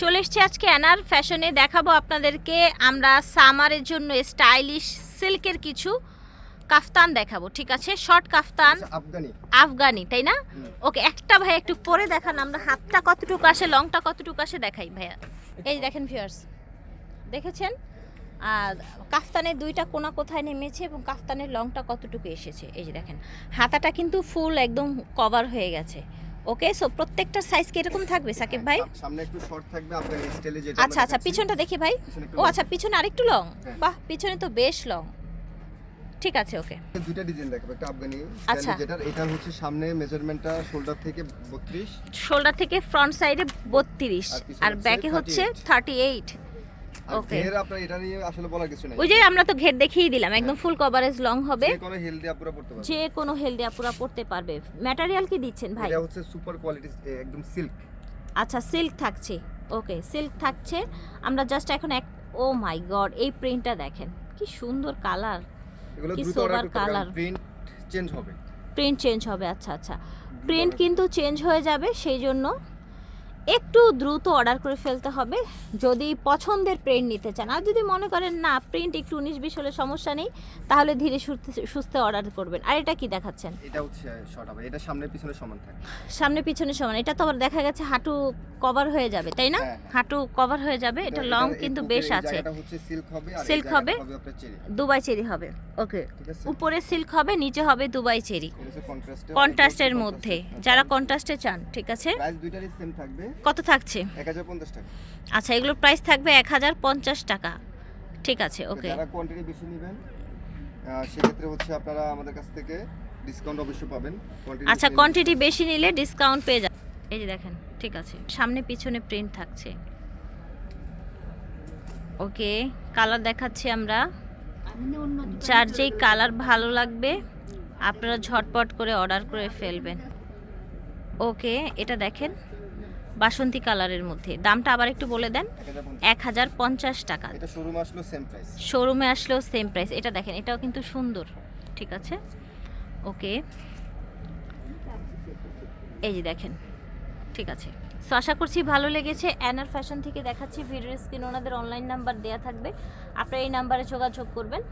চলে এসছি আজকে অ্যানার ফ্যাশনে। দেখাবো আপনাদেরকে আমরা সামারের জন্য স্টাইলিশ সিল্কের কিছু কাফতান দেখাবো ঠিক আছে? শর্ট কাফতান আচ্ছা, আফগানি। আফগানি তাই না? ওকে একটা ভাই একটু পরে দেখান আমরা হাতটা কতটুকু আসে লংটা কতটুকু আসে দেখাই ভাইয়া। এই দেখেন ভিউয়ার্স দেখেছেন? আর কাফতানের দুইটা কোনা কোথায় নেমেছে এবং কাফতানের লংটা কতটুকু এসেছে? এই যে দেখেন হাতাটা কিন্তু ফুল একদম কভার হয়ে গেছে। ওকে সো প্রত্যেকটা সাইজ কি এরকম থাকবে সাকিব ভাই? সামনে একটু শর্ট থাকবে আফগানি স্টাইলে যেটা আচ্ছা আচ্ছা পিছনটা দেখি ভাই। ও আচ্ছা পিছনে আরেকটু লং হ্যাঁ। বাহ পিছনে তো বেশ লং ঠিক আছে ওকে দুইটা ডিজাইন দেখাবো একটা আফগানি আচ্ছা। যেটা এটা হচ্ছে সামনে মেজারমেন্টটা শোল্ডার থেকে 32 শোল্ডার থেকে ফ্রন্ট সাইডে বত্রিশ আর পিছনে হচ্ছে ব্যাকে হচ্ছে 38 থার্টি এইট আর ঘের আপনার এটা নিয়ে আসলে বলার কিছু নাই। ওই যে আমরা তো ঘের দেখিয়ে দিলাম একদম ফুল কভারেজ লং হবে। যে কোনো হেলদি আপুরা পড়তে পারবে। যে কোনো হেলদি আপুরা পড়তে পারবে। ম্যাটেরিয়াল কি দিচ্ছেন ভাই? এটা হচ্ছে সুপার কোয়ালিটি একদম সিল্ক আচ্ছা সিল্ক থাকছে। ওকে সিল্ক থাকছে। আমরা জাস্ট এখন এক ও মাই গড এই প্রিন্টটা দেখেন। কি সুন্দর কালার এগুলো কি দ্রুত sober অর্ডার করতে প্রিন্ট চেঞ্জ হবে। প্রিন্ট চেঞ্জ হবে আচ্ছা আচ্ছা। প্রিন্ট কিন্তু চেঞ্জ হয়ে যাবে সেই জন্য একটু দ্রুত অর্ডার করে ফেলতে হবে। যদি পছন্দের প্রিন্ট নিতে চান। আর যদি মনে করেন না প্রিন্ট একটু উনিশ বিশ হলে সমস্যা নেই তাহলে ধীরে সুস্থে অর্ডার করবেন। আর এটা কি দেখাচ্ছেন? এটা হচ্ছে শর্ট হবে এটা সামনে পিছনে সমান থাকে। সামনে পিছনে সমান। এটা তো আবার দেখা গেছে হাঁটু কভার হয়ে যাবে তাই না? হ্যাঁ, হ্যাঁ। হাঁটু কভার হয়ে যাবে। এটা লং কিন্তু বেশ আছে। হচ্ছে সিল্ক হবে আর দুবাই চেরি হবে। ওকে উপরে সিল্ক হবে নিচে হবে দুবাই চেরি। কন্ট্রাস্টের মধ্যে। যারা কন্ট্রাস্টে চান ঠিক আছে? প্রাইস দুইটারই সেম থাকবে। কত থাকছে? 1050 টাকা। আচ্ছা এগুলোর প্রাইস থাকবে এক হাজার পঞ্চাশ টাকা। ঠিক আছে ওকে যারা কোয়ান্টিটি বেশি নেবেন সেক্ষেত্রে হচ্ছে আপনারা আমাদের কাছ থেকে ডিসকাউন্ট অবশ্যই পাবেন। আচ্ছা কোয়ান্টিটি বেশি নিলে ডিসকাউন্ট পেয়ে যাবে এই যে দেখেন ঠিক আছে সামনে পিছনে প্রিন্ট থাকছে। ওকে কালার দেখাচ্ছি আমরা। যার যেই কালার ভালো লাগবে আপনারা ঝটপট করে অর্ডার করে ফেলবেন। ওকে এটা দেখেন। বাসন্তী কালারের মধ্যে। দামটা আবার একটু বলে দেন। এক হাজার পঞ্চাশ টাকা। শোরুমে আসলেও সেম প্রাইস এটা দেখেন এটাও কিন্তু সুন্দর। ঠিক আছে? ওকে এই যে দেখেন। ঠিক আছে। সো আশা করছি ভালো লেগেছে। অ্যানার ফ্যাশন থেকে দেখাচ্ছি ভিডিও স্ক্রিন ওনাদের অনলাইন নাম্বার দেওয়া থাকবে। আপনারা এই নাম্বারে যোগাযোগ করবেন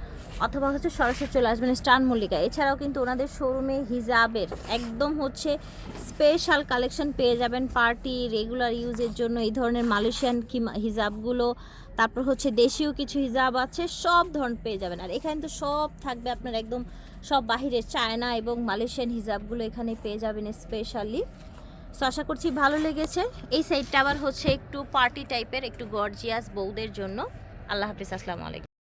অথবা হচ্ছে সরাসরি চলে আসবেন স্টান মল্লিকা। এছাড়াও কিন্তু ওনাদের শোরুমে হিজাবের একদম হচ্ছে স্পেশাল কালেকশন পেয়ে যাবেন পার্টি রেগুলার ইউজের জন্য এই ধরনের মালয়েশিয়ান কি হিজাবগুলো। তারপর হচ্ছে দেশীয় কিছু হিজাব আছে, সব ধরনের পেয়ে যাবেন। আর এখানে তো সব থাকবে আপনার একদম সব বাহিরের চায়না এবং মালয়েশিয়ান হিজাবগুলো এখানে পেয়ে যাবেন স্পেশালি সো আশা করছি ভালো লেগেছে। এই সাইডটা আবার হচ্ছে একটু পার্টি টাইপের, একটু গর্জিয়াস বউদের জন্য। আল্লাহ হাফিজ, আসসালামু আলাইকুম।